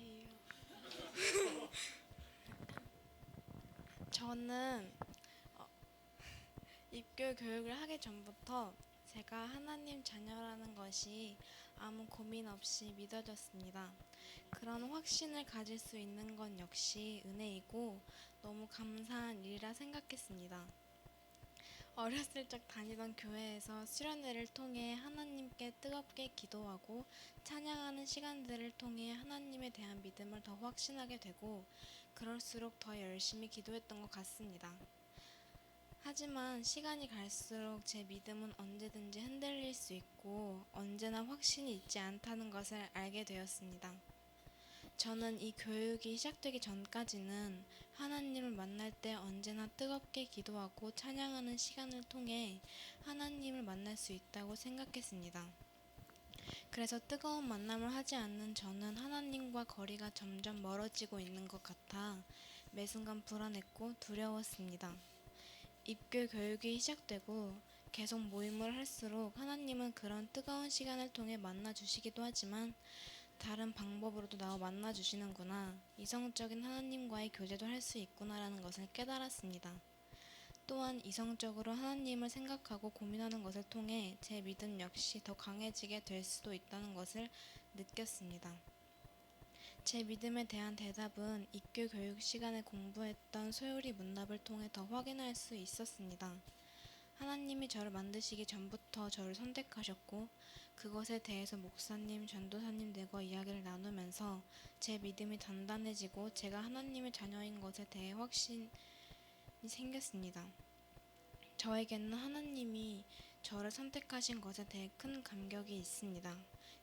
안녕하세요. 저는 어, 입교 교육을 하기 전부터 제가 하나님 자녀라는 것이 아무 고민 없이 믿어졌습니다. 그런 확신을 가질 수 있는 건 역시 은혜이고 너무 감사한 일이라 생각했습니다. 어렸을 적 다니던 교회에서 수련회를 통해 하나님께 뜨겁게 기도하고 찬양하는 시간들을 통해 하나님에 대한 믿음을 더 확신하게 되고 그럴수록 더 열심히 기도했던 것 같습니다. 하지만 시간이 갈수록 제 믿음은 언제든지 흔들릴 수 있고 언제나 확신이 있지 않다는 것을 알게 되었습니다. 저는 이 교육이 시작되기 전까지는 하나님을 만날 때 언제나 뜨겁게 기도하고 찬양하는 시간을 통해 하나님을 만날 수 있다고 생각했습니다. 그래서 뜨거운 만남을 하지 않는 저는 하나님과 거리가 점점 멀어지고 있는 것 같아 매 순간 불안했고 두려웠습니다. 입교 교육이 시작되고 계속 모임을 할수록 하나님은 그런 뜨거운 시간을 통해 만나 주시기도 하지만 다른 방법으로도 나와 만나 주시는구나. 이성적인 하나님과의 교제도 할 수 있구나라는 것을 깨달았습니다. 또한 이성적으로 하나님을 생각하고 고민하는 것을 통해 제 믿음 역시 더 강해지게 될 수도 있다는 것을 느꼈습니다. 제 믿음에 대한 대답은 입교 교육 시간에 공부했던 소요리 문답을 통해 더 확인할 수 있었습니다. 하나님이 저를 만드시기 전부터 저를 선택하셨고 그것에 대해서 목사님, 전도사님 들과 이야기를 나누면서 제 믿음이 단단해지고 제가 하나님의 자녀인 것에 대해 확신이 생겼습니다. 저에게는 하나님이 저를 선택하신 것에 대해 큰 감격이 있습니다.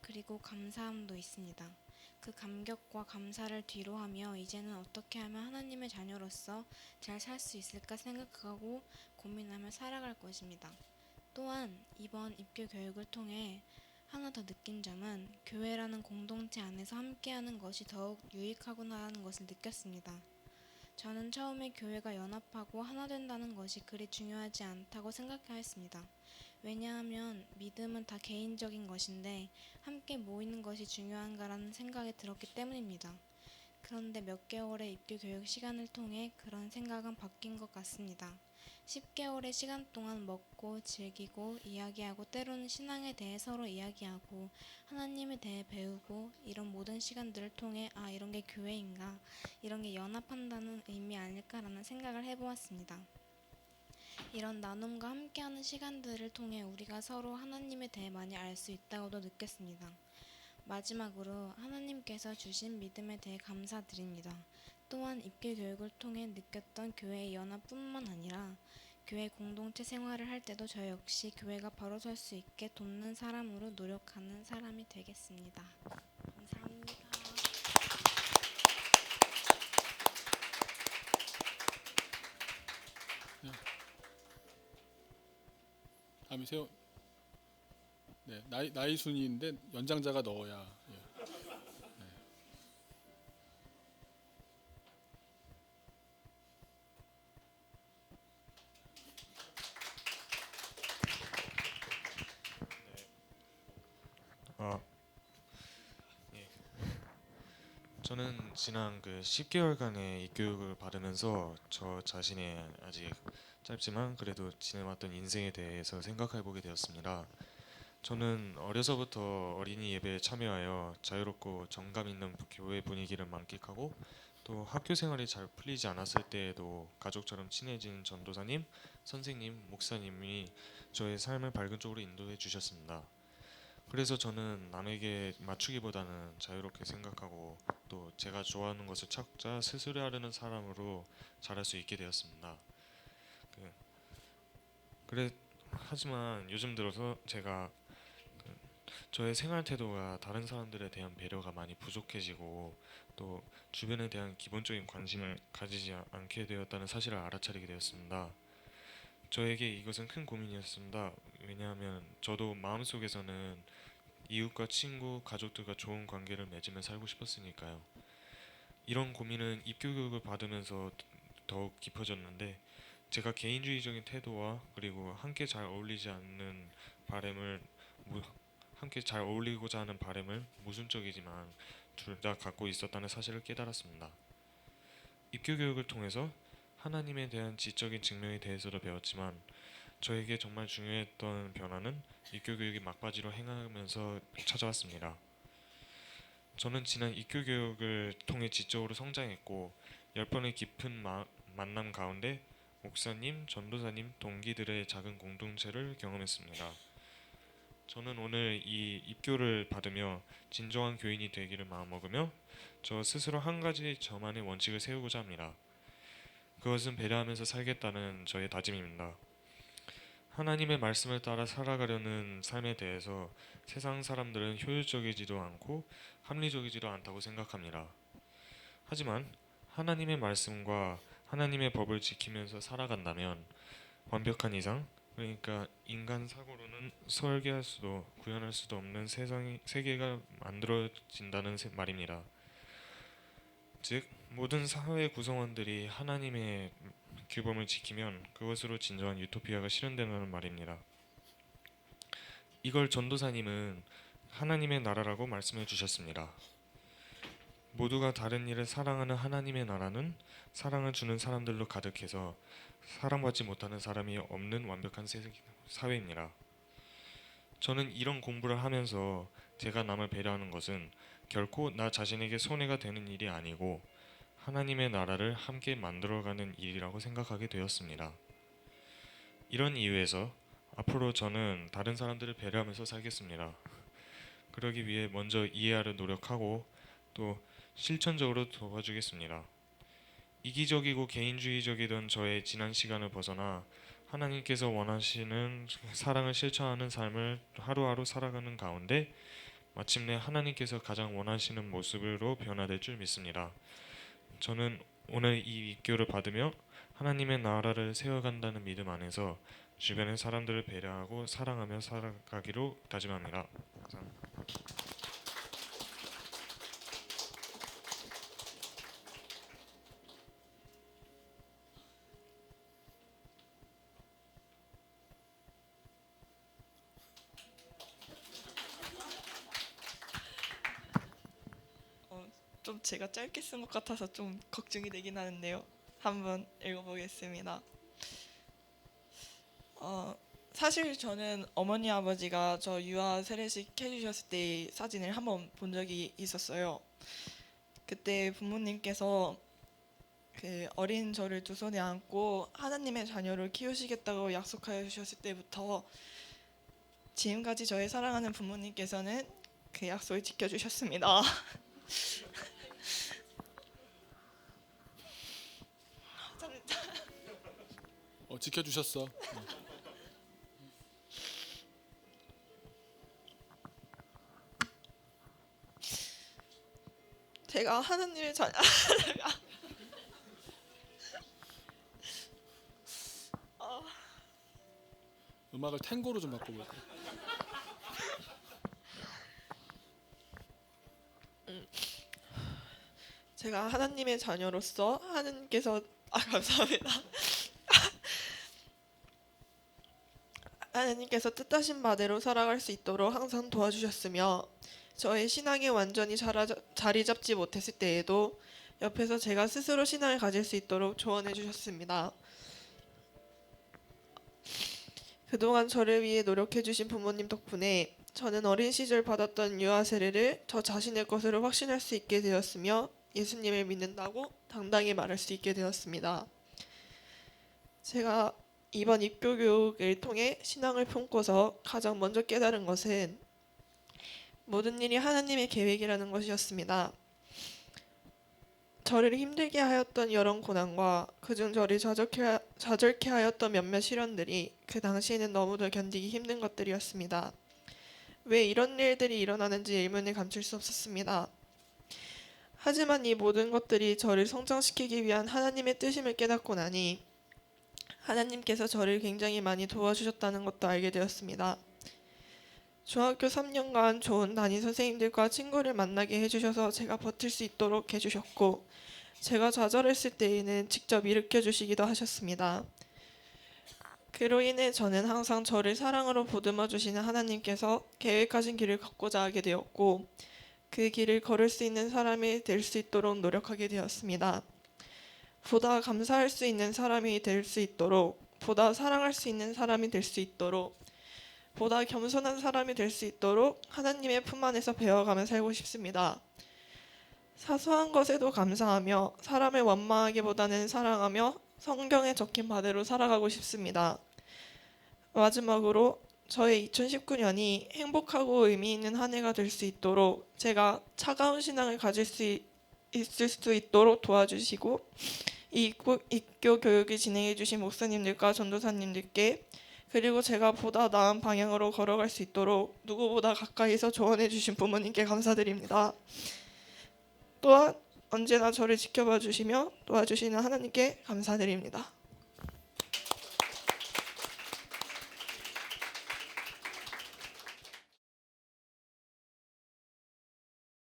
그리고 감사함도 있습니다. 그 감격과 감사를 뒤로 하며 이제는 어떻게 하면 하나님의 자녀로서 잘 살 수 있을까 생각하고 고민하며 살아갈 것입니다. 또한 이번 입교 교육을 통해 하나 더 느낀 점은 교회라는 공동체 안에서 함께하는 것이 더욱 유익하구나라는 것을 느꼈습니다. 저는 처음에 교회가 연합하고 하나 된다는 것이 그리 중요하지 않다고 생각하였습니다. 왜냐하면 믿음은 다 개인적인 것인데 함께 모이는 것이 중요한가라는 생각이 들었기 때문입니다. 그런데 몇 개월의 입교 교육 시간을 통해 그런 생각은 바뀐 것 같습니다. 10개월의 시간 동안 먹고 즐기고 이야기하고 때로는 신앙에 대해 서로 이야기하고 하나님에 대해 배우고 이런 모든 시간들을 통해 아 이런 게 교회인가 이런 게 연합한다는 의미 아닐까라는 생각을 해보았습니다. 이런 나눔과 함께하는 시간들을 통해 우리가 서로 하나님에 대해 많이 알 수 있다고도 느꼈습니다. 마지막으로 하나님께서 주신 믿음에 대해 감사드립니다. 또한 입교 교육을 통해 느꼈던 교회의 연합뿐만 아니라 교회 공동체 생활을 할 때도 저 역시 교회가 바로 설 수 있게 돕는 사람으로 노력하는 사람이 되겠습니다. 감사합니다. 다음이 세요. 네, 나이 나이 순위인데 연장자가 넣어야. 예. 저는 지난 그 10개월간의 이 교육을 받으면서 저 자신의 아직 짧지만 그래도 지내왔던 인생에 대해서 생각해 보게 되었습니다. 저는 어려서부터 어린이 예배에 참여하여 자유롭고 정감 있는 교회 분위기를 만끽하고 또 학교 생활이 잘 풀리지 않았을 때에도 가족처럼 친해진 전도사님, 선생님, 목사님이 저의 삶을 밝은 쪽으로 인도해 주셨습니다. 그래서 저는 남에게 맞추기보다는 자유롭게 생각하고 또 제가 좋아하는 것을 찾자 스스로 하려는 사람으로 자랄 수 있게 되었습니다. 그, 그래 하지만 요즘 들어서 제가 그, 저의 생활 태도가 다른 사람들에 대한 배려가 많이 부족해지고 또 주변에 대한 기본적인 관심을 가지지 않게 되었다는 사실을 알아차리게 되었습니다. 저에게 이것은 큰 고민이었습니다. 왜냐하면 저도 마음속에서는 이웃과 친구, 가족들과 좋은 관계를 맺으며 살고 싶었으니까요. 이런 고민은 입교 교육을 받으면서 더욱 깊어졌는데 제가 개인주의적인 태도와 그리고 함께 잘 어울리지 않는 바램을 함께 잘 어울리고자 하는 바람을 모순적이지만 둘 다 갖고 있었다는 사실을 깨달았습니다. 입교 교육을 통해서 하나님에 대한 지적인 측면에 대해서도 배웠지만 저에게 정말 중요했던 변화는 입교 교육이 막바지로 행하면서 찾아왔습니다. 저는 지난 입교 교육을 통해 지적으로 성장했고 열 번의 깊은 마- 만남 가운데 목사님, 전도사님, 동기들의 작은 공동체를 경험했습니다. 저는 오늘 이 입교를 받으며 진정한 교인이 되기를 마음먹으며 저 스스로 한 가지 저만의 원칙을 세우고자 합니다. 그것은 배려하면서 살겠다는 저의 다짐입니다. 하나님의 말씀을 따라 살아가려는 삶에 대해서 세상 사람들은 효율적이지도 않고 합리적이지도 않다고 생각합니다. 하지만 하나님의 말씀과 하나님의 법을 지키면서 살아간다면 완벽한 이상 그러니까 인간 사고로는 설계할 수도 구현할 수도 없는 세상이 세계가 만들어진다는 세- 말입니다. 즉 모든 사회 구성원들이 하나님의 규범을 지키면 그것으로 진정한 유토피아가 실현된다는 말입니다. 이걸 전도사님은 하나님의 나라라고 말씀해 주셨습니다. 모두가 다른 일을 사랑하는 하나님의 나라는 사랑을 주는 사람들로 가득해서 사랑받지 못하는 사람이 없는 완벽한 세- 사회입니다. 저는 이런 공부를 하면서 제가 남을 배려하는 것은 결코 나 자신에게 손해가 되는 일이 아니고 하나님의 나라를 함께 만들어가는 일이라고 생각하게 되었습니다. 이런 이유에서 앞으로 저는 다른 사람들을 배려하면서 살겠습니다. 그러기 위해 먼저 이해하려 노력하고 또 실천적으로 도와주겠습니다. 이기적이고 개인주의적이던 저의 지난 시간을 벗어나 하나님께서 원하시는 사랑을 실천하는 삶을 하루하루 살아가는 가운데 마침내 하나님께서 가장 원하시는 모습으로 변화될 줄 믿습니다. 저는 오늘 이 입교를 받으며 하나님의 나라를 세워간다는 믿음 안에서 주변의 사람들을 배려하고 사랑하며 살아가기로 다짐합니다. 감사합니다. 좀 제가 짧게 쓴 것 같아서 좀 걱정이 되긴 하는데요. 한번 읽어보겠습니다. 어, 사실 저는 어머니 아버지가 저 유아 세례식 해주셨을 때 사진을 한번 본 적이 있었어요. 그때 부모님께서 그 어린 저를 두 손에 안고 하나님의 자녀를 키우시겠다고 약속하여 주셨을 때부터 지금까지 저의 사랑하는 부모님께서는 그 약속을 지켜주셨습니다. 어, 지켜주셨어. 제가 하나님의 자 음악을 탱고로 좀 바꿔볼까? 제가 하나님의 자녀로서 하나님께서 아 감사합니다. 하나님께서 뜻하신 바대로 살아갈 수 있도록 항상 도와주셨으며 저의 신앙이 완전히 자리 잡지 못했을 때에도 옆에서 제가 스스로 신앙을 가질 수 있도록 조언해 주셨습니다. 그동안 저를 위해 노력해 주신 부모님 덕분에 저는 어린 시절 받았던 유아 세례를 저 자신의 것으로 확신할 수 있게 되었으며 예수님을 믿는다고 당당히 말할 수 있게 되었습니다. 제가 이번 입교 교육을 통해 신앙을 품고서 가장 먼저 깨달은 것은 모든 일이 하나님의 계획이라는 것이었습니다. 저를 힘들게 하였던 여러 고난과 그중 저를 좌절케, 좌절케 하였던 몇몇 시련들이 그 당시에는 너무도 견디기 힘든 것들이었습니다. 왜 이런 일들이 일어나는지 의문을 감출 수 없었습니다. 하지만 이 모든 것들이 저를 성장시키기 위한 하나님의 뜻임을 깨닫고 나니 하나님께서 저를 굉장히 많이 도와주셨다는 것도 알게 되었습니다. 중학교 3년간 좋은 담임 선생님들과 친구를 만나게 해주셔서 제가 버틸 수 있도록 해주셨고 제가 좌절했을 때에는 직접 일으켜 주시기도 하셨습니다. 그로 인해 저는 항상 저를 사랑으로 보듬어 주시는 하나님께서 계획하신 길을 걷고자 하게 되었고 그 길을 걸을 수 있는 사람이 될 수 있도록 노력하게 되었습니다. 보다 감사할 수 있는 사람이 될 수 있도록 보다 사랑할 수 있는 사람이 될 수 있도록 보다 겸손한 사람이 될 수 있도록 하나님의 품 안에서 배워가며 살고 싶습니다. 사소한 것에도 감사하며 사람을 원망하기보다는 사랑하며 성경에 적힌 바대로 살아가고 싶습니다. 마지막으로 저의 2019년이 행복하고 의미 있는 한 해가 될 수 있도록 제가 차가운 신앙을 가질 수 있- 있을 수 있도록 도와주시고 이 입교 교육을 진행해 주신 목사님들과 전도사님들께 그리고 제가 보다 나은 방향으로 걸어갈 수 있도록 누구보다 가까이서 조언해 주신 부모님께 감사드립니다. 또한 언제나 저를 지켜봐 주시며 도와주시는 하나님께 감사드립니다.